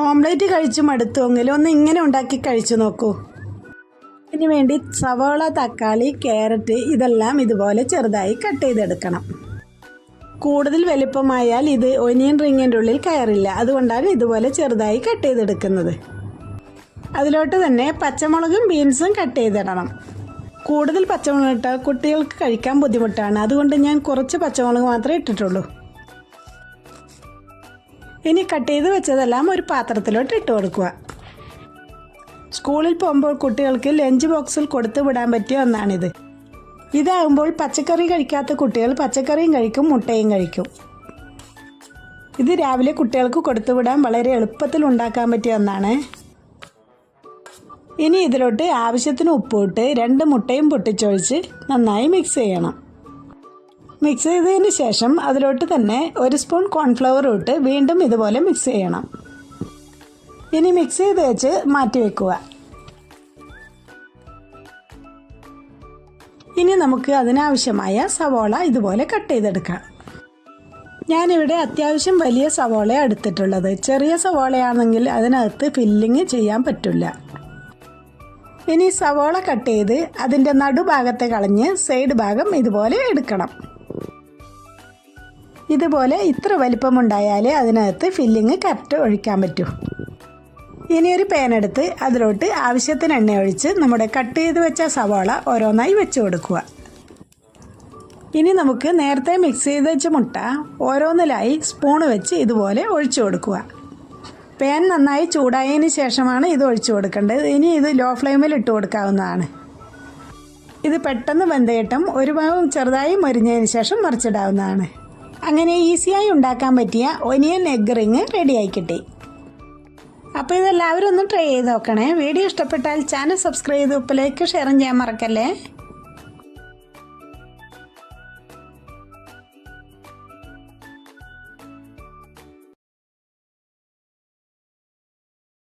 Omelette കഴിച്ച് മടുത്തുവെങ്കിലും ഒന്ന് ഇങ്ങനെ ഉണ്ടാക്കി കഴിച്ചു നോക്കൂ. ഇതിന് വേണ്ടി സവോള തക്കാളി ക്യാരറ്റ് ഇതെല്ലാം ഇതുപോലെ ചെറുതായി കട്ട് ചെയ്തെടുക്കണം. കൂടുതൽ വലിപ്പമായാൽ ഇത് ഒനിയൻ റിങ്ങിന്റെ ഉള്ളിൽ കയറില്ല. അതുകൊണ്ടാണ് ഇതുപോലെ ചെറുതായി കട്ട് ചെയ്തെടുക്കുന്നത്. അതിലോട്ട് തന്നെ പച്ചമുളകും ബീൻസും കട്ട് ചെയ്തിടണം. കൂടുതൽ പച്ചമുളക് ഇട്ടാൽ കുട്ടികൾക്ക് കഴിക്കാൻ ബുദ്ധിമുട്ടാണ്. അതുകൊണ്ട് ഞാൻ കുറച്ച് പച്ചമുളക് മാത്രമേ ഇട്ടിട്ടുള്ളൂ. ഇനി കട്ട് ചെയ്ത് വെച്ചതെല്ലാം ഒരു പാത്രത്തിലോട്ട് ഇട്ട് കൊടുക്കുക. സ്കൂളിൽ പോകുമ്പോൾ കുട്ടികൾക്ക് ലഞ്ച് ബോക്സിൽ കൊടുത്തു വിടാൻ പറ്റിയ ഒന്നാണിത്. ഇതാകുമ്പോൾ പച്ചക്കറി കഴിക്കാത്ത കുട്ടികൾ പച്ചക്കറിയും കഴിക്കും മുട്ടയും കഴിക്കും. ഇത് രാവിലെ കുട്ടികൾക്ക് കൊടുത്തു വിടാൻ വളരെ എളുപ്പത്തിൽ ഉണ്ടാക്കാൻ പറ്റിയ ഒന്നാണ്. ഇനി ഇതിലോട്ട് ആവശ്യത്തിന് ഉപ്പിട്ട് രണ്ട് മുട്ടയും പൊട്ടിച്ചൊഴിച്ച് നന്നായി മിക്സ് ചെയ്യണം. മിക്സ് ചെയ്തതിന് ശേഷം അതിലോട്ട് തന്നെ ഒരു സ്പൂൺ കോൺഫ്ലവർ ഇട്ട് വീണ്ടും ഇതുപോലെ മിക്സ് ചെയ്യണം. ഇനി മിക്സ് ചെയ്ത് വെച്ച് മാറ്റി വെക്കുക. ഇനി നമുക്ക് അതിനാവശ്യമായ സവോള ഇതുപോലെ കട്ട് ചെയ്തെടുക്കാം. ഞാനിവിടെ അത്യാവശ്യം വലിയ സവോള എടുത്തിട്ടുള്ളത്. ചെറിയ സവോളയാണെങ്കിൽ അതിനകത്ത് ഫില്ലിങ് ചെയ്യാൻ പറ്റില്ല. ഇനി സവോള കട്ട് ചെയ്ത് അതിന്റെ നടുഭാഗത്തെ കളഞ്ഞ് സൈഡ് ഭാഗം ഇതുപോലെ എടുക്കണം. ഇതുപോലെ ഇത്ര വലിപ്പമുണ്ടായാലേ അതിനകത്ത് ഫില്ലിങ് കറക്റ്റ് ഒഴിക്കാൻ പറ്റൂ. ഇനി ഒരു പാൻ എടുത്ത് അതിലോട്ട് ആവശ്യത്തിന് എണ്ണ ഒഴിച്ച് നമ്മുടെ കട്ട് ചെയ്ത് വെച്ച സവാള ഓരോന്നായി വെച്ച് കൊടുക്കുക. ഇനി നമുക്ക് നേരത്തെ മിക്സ് ചെയ്ത് വെച്ച മുട്ട ഓരോന്നിലായി സ്പൂൺ വെച്ച് ഇതുപോലെ ഒഴിച്ചു കൊടുക്കുക. പാൻ നന്നായി ചൂടായതിന് ശേഷമാണ് ഇത് ഒഴിച്ചു കൊടുക്കേണ്ടത്. ഇനി ഇത് ലോ ഫ്ലെയിമിൽ ഇട്ട് കൊടുക്കാവുന്നതാണ്. ഇത് പെട്ടെന്ന് വെന്തയിട്ടും ഒരു ഭാഗം ചെറുതായി മരിഞ്ഞതിന് ശേഷം മറിച്ചിടാവുന്നതാണ്. അങ്ങനെ ഈസിയായി ഉണ്ടാക്കാൻ പറ്റിയ ഒനിയൻ എഗ് റിങ് റെഡി കിട്ടി അപ്പോൾ ഇതെല്ലാവരും ഒന്ന് ട്രൈ ചെയ്ത് നോക്കണേ. വീഡിയോ ഇഷ്ടപ്പെട്ടാൽ ചാനൽ സബ്സ്ക്രൈബ് ചെയ്ത് ഉപ്പിലേക്ക് ഷെയറും ചെയ്യാൻ മറക്കല്ലേ?